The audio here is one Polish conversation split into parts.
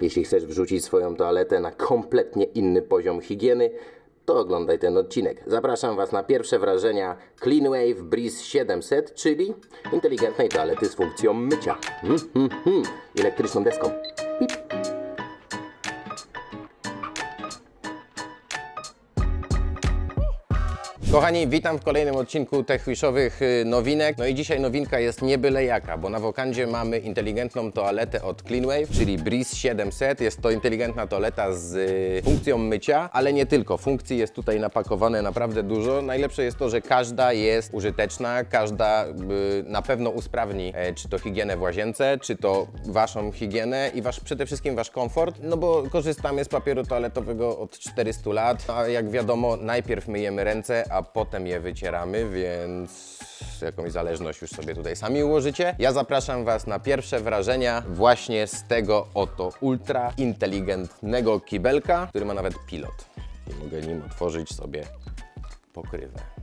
Jeśli chcesz wrzucić swoją toaletę na kompletnie inny poziom higieny, to oglądaj ten odcinek. Zapraszam Was na pierwsze wrażenia CleanWave Breeze 700, czyli inteligentnej toalety z funkcją mycia. Hmm, hmm. I Elektryczną deską. Kochani, witam w kolejnym odcinku TechWishowych y, nowinek. No i dzisiaj nowinka jest nie byle jaka, bo na wokandzie mamy inteligentną toaletę od CleanWave, czyli Breeze 700. Jest to inteligentna toaleta z y, funkcją mycia, ale nie tylko. Funkcji jest tutaj napakowane naprawdę dużo. Najlepsze jest to, że każda jest użyteczna, każda y, na pewno usprawni e, czy to higienę w łazience, czy to waszą higienę i wasz, przede wszystkim wasz komfort, no bo korzystamy z papieru toaletowego od 400 lat, a jak wiadomo, najpierw myjemy ręce, a potem je wycieramy, więc jakąś zależność już sobie tutaj sami ułożycie. Ja zapraszam Was na pierwsze wrażenia właśnie z tego oto ultra inteligentnego kibelka, który ma nawet pilot. I mogę nim otworzyć sobie pokrywę.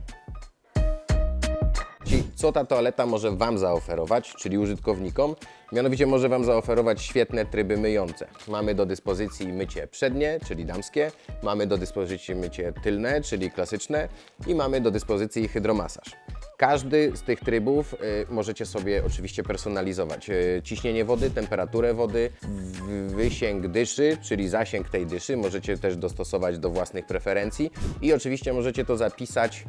Co ta toaleta może Wam zaoferować, czyli użytkownikom? Mianowicie może Wam zaoferować świetne tryby myjące. Mamy do dyspozycji mycie przednie, czyli damskie, mamy do dyspozycji mycie tylne, czyli klasyczne i mamy do dyspozycji hydromasaż. Każdy z tych trybów y, możecie sobie oczywiście personalizować. Y, ciśnienie wody, temperaturę wody, wysięg dyszy, czyli zasięg tej dyszy możecie też dostosować do własnych preferencji i oczywiście możecie to zapisać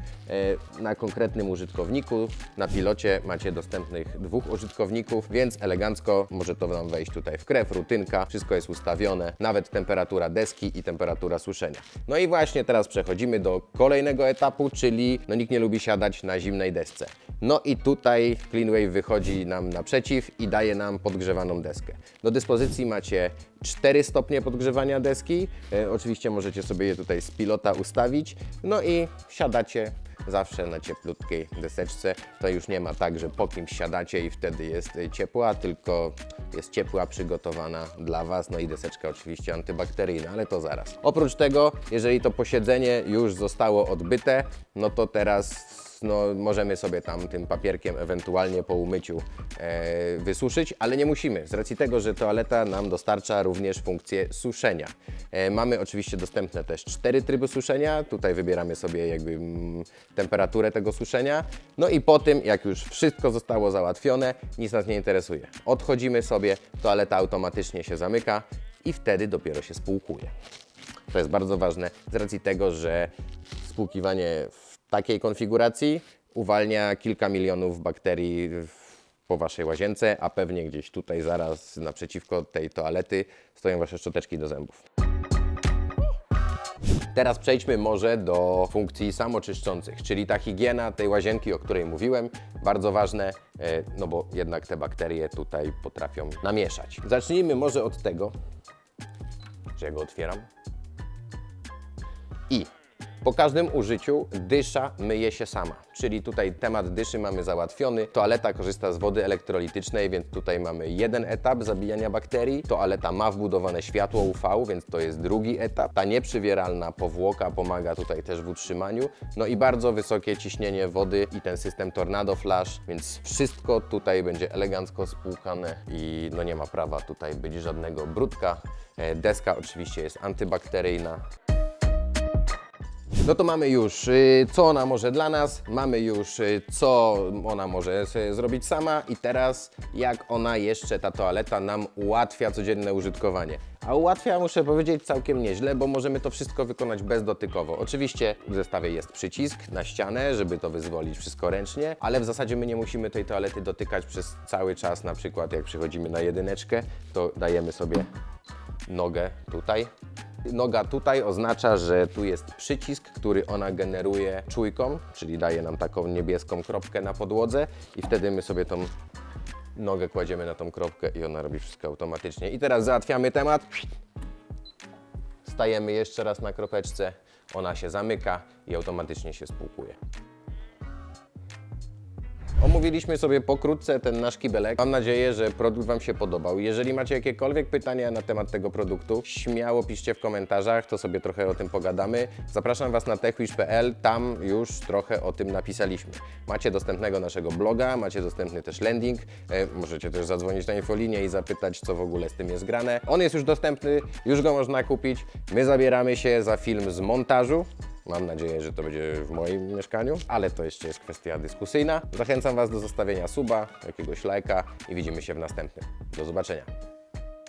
y, na konkretnym użytkowniku. Na pilocie macie dostępnych dwóch użytkowników, więc elegancko może to Wam wejść tutaj w krew, rutynka, wszystko jest ustawione, nawet temperatura deski i temperatura suszenia. No i właśnie teraz przechodzimy do kolejnego etapu, czyli no nikt nie lubi siadać na zimnej desce. No i tutaj CleanWave wychodzi nam naprzeciw i daje nam podgrzewaną deskę. Do dyspozycji macie 4 stopnie podgrzewania deski. E, oczywiście możecie sobie je tutaj z pilota ustawić. No i siadacie zawsze na cieplutkiej deseczce. To już nie ma tak, że po kimś siadacie i wtedy jest y, ciepła, tylko jest ciepła przygotowana dla Was. No i deseczka oczywiście antybakteryjna, ale to zaraz. Oprócz tego, jeżeli to posiedzenie już zostało odbyte, no to teraz no, możemy sobie tam tym papierkiem ewentualnie po umyciu e, wysuszyć, ale nie musimy, z racji tego, że toaleta nam dostarcza również funkcję suszenia. E, mamy oczywiście dostępne też cztery tryby suszenia, tutaj wybieramy sobie jakby mm, temperaturę tego suszenia, no i po tym, jak już wszystko zostało załatwione, nic nas nie interesuje. Odchodzimy sobie, toaleta automatycznie się zamyka i wtedy dopiero się spłukuje. To jest bardzo ważne z racji tego, że spłukiwanie w takiej konfiguracji uwalnia kilka milionów bakterii po Waszej łazience, a pewnie gdzieś tutaj zaraz naprzeciwko tej toalety stoją Wasze szczoteczki do zębów. Teraz przejdźmy może do funkcji samoczyszczących, czyli ta higiena tej łazienki, o której mówiłem, bardzo ważne, e, no bo jednak te bakterie tutaj potrafią namieszać. Zacznijmy może od tego, że ja go otwieram. I po każdym użyciu dysza myje się sama, czyli tutaj temat dyszy mamy załatwiony. Toaleta korzysta z wody elektrolitycznej, więc tutaj mamy jeden etap zabijania bakterii. Toaleta ma wbudowane światło UV, więc to jest drugi etap. Ta nieprzywieralna powłoka pomaga tutaj też w utrzymaniu. No i bardzo wysokie ciśnienie wody i ten system Tornado Flash, więc wszystko tutaj będzie elegancko spłukane i no nie ma prawa tutaj być żadnego brudka. E, Deska oczywiście jest antybakteryjna, no to mamy już, y, co ona może dla nas, mamy już, y, co ona może zrobić sama i teraz jak ona jeszcze, ta toaleta, nam ułatwia codzienne użytkowanie. A ułatwia, muszę powiedzieć, całkiem nieźle, bo możemy to wszystko wykonać bezdotykowo. Oczywiście w zestawie jest przycisk na ścianę, żeby to wyzwolić wszystko ręcznie, ale w zasadzie my nie musimy tej toalety dotykać przez cały czas, na przykład jak przychodzimy na jedyneczkę, to dajemy sobie nogę tutaj. Noga tutaj oznacza, że tu jest przycisk, który ona generuje czujką, czyli daje nam taką niebieską kropkę na podłodze i wtedy my sobie tą nogę kładziemy na tą kropkę i ona robi wszystko automatycznie. I teraz załatwiamy temat. Stajemy jeszcze raz na kropeczce, ona się zamyka i automatycznie się spłukuje. Omówiliśmy sobie pokrótce ten nasz kibelek. Mam nadzieję, że produkt Wam się podobał. Jeżeli macie jakiekolwiek pytania na temat tego produktu, śmiało piszcie w komentarzach, to sobie trochę o tym pogadamy. Zapraszam Was na techwish.pl, tam już trochę o tym napisaliśmy. Macie dostępnego naszego bloga, macie dostępny też landing, e, możecie też zadzwonić na infolinię i zapytać, co w ogóle z tym jest grane. On jest już dostępny, już go można kupić. My zabieramy się za film z montażu. Mam nadzieję, że to będzie w moim mieszkaniu, ale to jeszcze jest kwestia dyskusyjna. Zachęcam Was do zostawienia suba, jakiegoś lajka i widzimy się w następnym. Do zobaczenia.